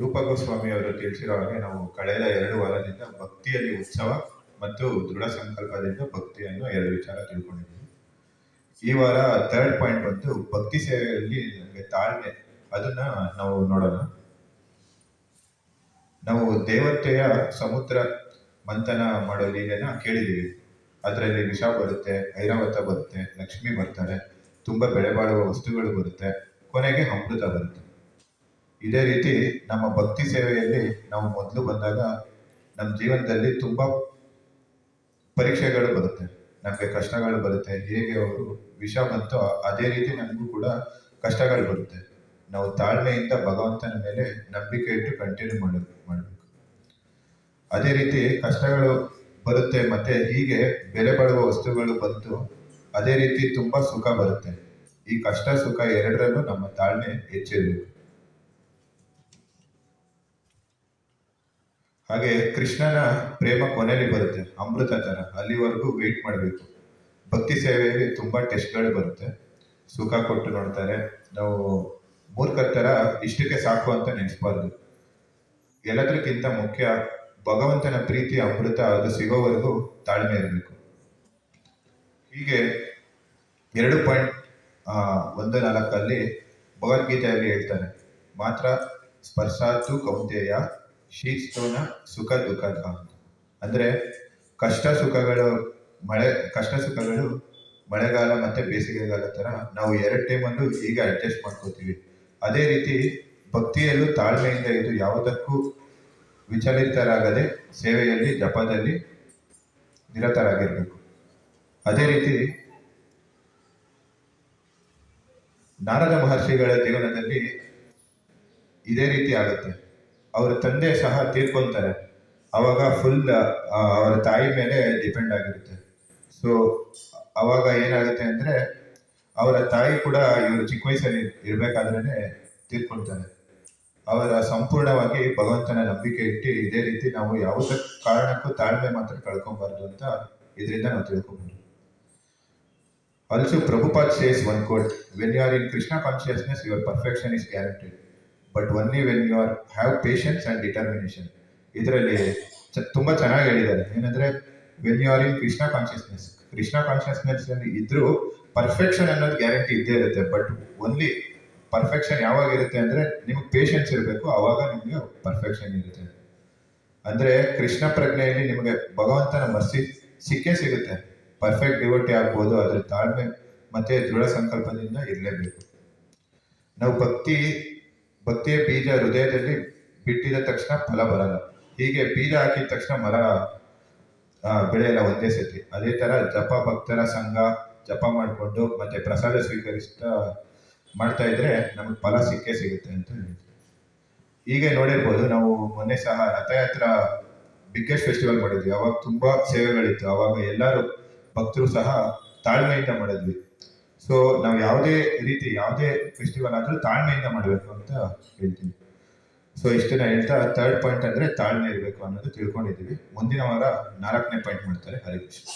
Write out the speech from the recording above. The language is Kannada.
ರೂಪ ಗೋಸ್ವಾಮಿ ಅವರು ತಿಳಿಸಿರೋ ಹಾಗೆ ನಾವು ಕಳೆದ ಎರಡು ವಾರದಿಂದ ಭಕ್ತಿಯಲ್ಲಿ ಉತ್ಸವ ಮತ್ತು ದೃಢ ಸಂಕಲ್ಪದಿಂದ ಭಕ್ತಿಯನ್ನು ಎರಡು ವಿಚಾರ ತಿಳ್ಕೊಂಡಿದ್ದೀವಿ. ಈ ವಾರ ಥರ್ಡ್ ಪಾಯಿಂಟ್ ಬಂದು ಭಕ್ತಿ ಸೇವೆಯಲ್ಲಿ ನಮಗೆ ತಾಳ್ಮೆ, ಅದನ್ನ ನಾವು ನೋಡೋಣ. ನಾವು ದೇವತೆಯ ಸಮುದ್ರ ಮಂಥನ ಮಾಡೋ ಲೀಲೆನ ಕೇಳಿದ್ದೀವಿ. ಅದರಲ್ಲಿ ವಿಷ ಬರುತ್ತೆ, ಐರಾವತ ಬರುತ್ತೆ, ಲಕ್ಷ್ಮಿ ಬರ್ತಾರೆ, ತುಂಬ ಬೆಲೆ ಬಾಳುವ ವಸ್ತುಗಳು ಬರುತ್ತೆ, ಕೊನೆಗೆ ಅಮೃತ ಬರುತ್ತೆ. ಇದೇ ರೀತಿ ನಮ್ಮ ಭಕ್ತಿ ಸೇವೆಯಲ್ಲಿ ನಾವು ಮೊದಲು ಬಂದಾಗ ನಮ್ಮ ಜೀವನದಲ್ಲಿ ತುಂಬ ಪರೀಕ್ಷೆಗಳು ಬರುತ್ತೆ. ನಮಗೆ ಕಷ್ಟಗಳು ಬರುತ್ತೆ. ಹೇಗೆ ಅವರು ವಿಷ ಬಂತೋ ಅದೇ ರೀತಿ ನಮಗೂ ಕೂಡ ಕಷ್ಟಗಳು ಬರುತ್ತೆ. ನಾವು ತಾಳ್ಮೆಯಿಂದ ಭಗವಂತನ ಮೇಲೆ ನಂಬಿಕೆ ಇಟ್ಟು ಕಂಟಿನ್ಯೂ ಮಾಡಬೇಕು ಮಾಡಬೇಕು. ಅದೇ ರೀತಿ ಕಷ್ಟಗಳು ಬರುತ್ತೆ ಮತ್ತೆ ಹೀಗೆ ಬೆಲೆ ಬಾಳುವ ವಸ್ತುಗಳು ಬಂತು, ಅದೇ ರೀತಿ ತುಂಬಾ ಸುಖ ಬರುತ್ತೆ. ಈ ಕಷ್ಟ, ಸುಖ ಎರಡರಲ್ಲೂ ನಮ್ಮ ತಾಳ್ಮೆ ಹೆಚ್ಚಿರಬೇಕು ಹಾಗೆ ಕೃಷ್ಣನ ಪ್ರೇಮ ಕೊನೆಯಲ್ಲಿ ಬರುತ್ತೆ ಅಮೃತ ಥರ ಅಲ್ಲಿವರೆಗೂ ವೆಯ್ಟ್ ಮಾಡಬೇಕು. ಭಕ್ತಿ ಸೇವೆಯಲ್ಲಿ ತುಂಬಾ ಟೆಸ್ಟ್ಗಳು ಬರುತ್ತೆ. ಸುಖ ಕೊಟ್ಟು ನೋಡ್ತಾರೆ. ನಾವು ಮೂರ್ಖರ ತರ ಇಷ್ಟಕ್ಕೆ ಸಾಕು ಅಂತ ನೆನೆಸ್ಬಾರ್ದು. ಎಲ್ಲದಕ್ಕಿಂತ ಮುಖ್ಯ ಭಗವಂತನ ಪ್ರೀತಿ, ಅಮೃತ ಅದು ಸಿಗೋವರೆಗೂ ತಾಳ್ಮೆ ಇರಬೇಕು. ಹೀಗೆ ಎರಡು ಪಾಯಿಂಟ್ ಒಂದು ನಾಲ್ಕಲ್ಲಿ ಭಗವದ್ಗೀತೆಯಲ್ಲಿ ಹೇಳ್ತಾರೆ, ಮಾತ್ರ ಸ್ಪರ್ಶಾತು ಕೌಂತೆಯ ಶೀತೋನ ಸುಖ ದುಃಖ ಅಂದರೆ ಕಷ್ಟ ಸುಖಗಳು ಮಳೆ, ಕಷ್ಟ ಸುಖಗಳು ಮಳೆಗಾಲ ಮತ್ತೆ ಬೇಸಿಗೆಗಾಲ ತರ ನಾವು ಎರಡು ಟೈಮಲ್ಲೂ ಈಗ ಅಡ್ಜಸ್ಟ್ ಮಾಡ್ಕೋತೀವಿ. ಅದೇ ರೀತಿ ಭಕ್ತಿಯಲ್ಲೂ ತಾಳ್ಮೆಯಿಂದ ಇದು ಯಾವುದಕ್ಕೂ ವಿಚಲಿತರಾಗದೆ ಸೇವೆಯಲ್ಲಿ, ಜಪದಲ್ಲಿ ನಿರತರಾಗಿರಬೇಕು. ಅದೇ ರೀತಿ ನಾರದ ಮಹರ್ಷಿಗಳ ಜೀವನದಲ್ಲಿ ಇದೇ ರೀತಿ ಆಗುತ್ತೆ. ಅವರ ತಂದೆ ಸಹ ತೀರ್ಕೊಂತಾರೆ. ಅವಾಗ ಫುಲ್ ಅವರ ತಾಯಿ ಮೇಲೆ ಡಿಪೆಂಡ್ ಆಗಿರುತ್ತೆ. ಸೊ ಅವಾಗ ಏನಾಗುತ್ತೆ ಅಂದ್ರೆ, ಅವರ ತಾಯಿ ಕೂಡ ಇವರು ಚಿಕ್ಕ ವಯಸ್ಸಲ್ಲಿ ಇರ್ಬೇಕಾದ್ರೇನೆ ತೀರ್ಕೊಳ್ತಾರೆ. ಅವರ ಸಂಪೂರ್ಣವಾಗಿ ಭಗವಂತನ ನಂಬಿಕೆ ಇಟ್ಟು ಇದೇ ರೀತಿ ನಾವು ಯಾವುದೇ ಕಾರಣಕ್ಕೂ ತಾಳ್ಮೆ ಮಾತ್ರ ಕಳ್ಕೊಬಾರ್ದು ಅಂತ ಇದರಿಂದ ನಾವು ತಿಳ್ಕೊಬಹುದು also Prabhupad says one quote when you are in Krishna consciousness your perfection is guaranteed but only when you are have patience and determination ಇದರಲ್ಲಿ ತುಂಬಾ ಚೆನ್ನಾಗಿ ಹೇಳಿದ್ದಾರೆ. ಏನಂದ್ರೆ when you are in Krishna consciousness Krishna consciousness ಅಲ್ಲಿ ಇದ್ರೂ ಪರ್ಫೆಕ್ಷನ್ ಅನ್ನೋದು ಗ್ಯಾರಂಟಿ ಇದ್ದೇ ಇರುತ್ತೆ. ಬಟ್ ಓನ್ಲಿ ಪರ್ಫೆಕ್ಷನ್ ಯಾವಾಗ ಇರುತ್ತೆ ಅಂದ್ರೆ, ನಿಮ್ಗೆ ಪೇಷನ್ಸ್ ಇರಬೇಕು, ಅವಾಗ ನಿಮಗೆ ಪರ್ಫೆಕ್ಷನ್ ಇರುತ್ತೆ. ಅಂದ್ರೆ ಕೃಷ್ಣ ಪ್ರಜ್ಞೆಯಲ್ಲಿ ನಿಮಗೆ ಭಗವಂತನ ಮರ್ಸಿ ಸಿಕ್ಕೇ ಸಿಗುತ್ತೆ. ಪರ್ಫೆಕ್ಟ್ ಡಿವೋಟಿ ಆಗ್ಬೋದು ಅದ್ರ ತಾಳ್ಮೆ ಮತ್ತೆ ದೃಢ ಸಂಕಲ್ಪದಿಂದ ಇರಲೇಬೇಕು. ನಾವು ಭಕ್ತಿ ಭಕ್ತಿಯ ಬೀಜ ಹೃದಯದಲ್ಲಿ ಬಿಟ್ಟಿದ ತಕ್ಷಣ ಫಲ ಬರಲ್ಲ. ಹೀಗೆ ಬೀಜ ಹಾಕಿದ ತಕ್ಷಣ ಮರ ಬೆಳೆಯಲ್ಲ ಒಂದೇ ಸತಿ. ಅದೇ ಥರ ಜಪ ಭಕ್ತರ ಸಂಘ ಜಪ ಮಾಡಿಕೊಂಡು ಮತ್ತೆ ಪ್ರಸಾದ ಸ್ವೀಕರಿಸ್ತಾ ಮಾಡ್ತಾ ಇದ್ರೆ ನಮಗೆ ಫಲ ಸಿಕ್ಕೇ ಸಿಗುತ್ತೆ ಅಂತ ಹೇಳ್ತೀವಿ ಹೀಗೆ ನೋಡಿರ್ಬೋದು ನಾವು ಮೊನ್ನೆ ಸಹ ರಥಯಾತ್ರ ಬಿಗ್ಗೆಸ್ಟ್ ಫೆಸ್ಟಿವಲ್ ಮಾಡಿದ್ವಿ. ಅವಾಗ ತುಂಬಾ ಸೇವೆಗಳಿತ್ತು. ಅವಾಗ ಎಲ್ಲರೂ ಭಕ್ತರು ಸಹ ತಾಳ್ಮೆಯಿಂದ ಮಾಡಿದ್ವಿ. ಸೊ ನಾವು ಯಾವುದೇ ರೀತಿ, ಯಾವುದೇ ಫೆಸ್ಟಿವಲ್ ಆದ್ರೂ ತಾಳ್ಮೆಯಿಂದ ಮಾಡಬೇಕು ಅಂತ ಹೇಳ್ತೀನಿ. ಸೊ ಇಷ್ಟನ್ನ ಹೇಳ್ತಾ ಥರ್ಡ್ ಪಾಯಿಂಟ್ ಅಂದ್ರೆ ತಾಳ್ಮೆ ಇರಬೇಕು ಅನ್ನೋದು ತಿಳ್ಕೊಂಡಿದ್ದೀವಿ. ಮುಂದಿನ ವಾರ ನಾಲ್ಕನೇ ಪಾಯಿಂಟ್ ಮಾಡ್ತಾರೆ ಹರಿಕೃಷ್ಣ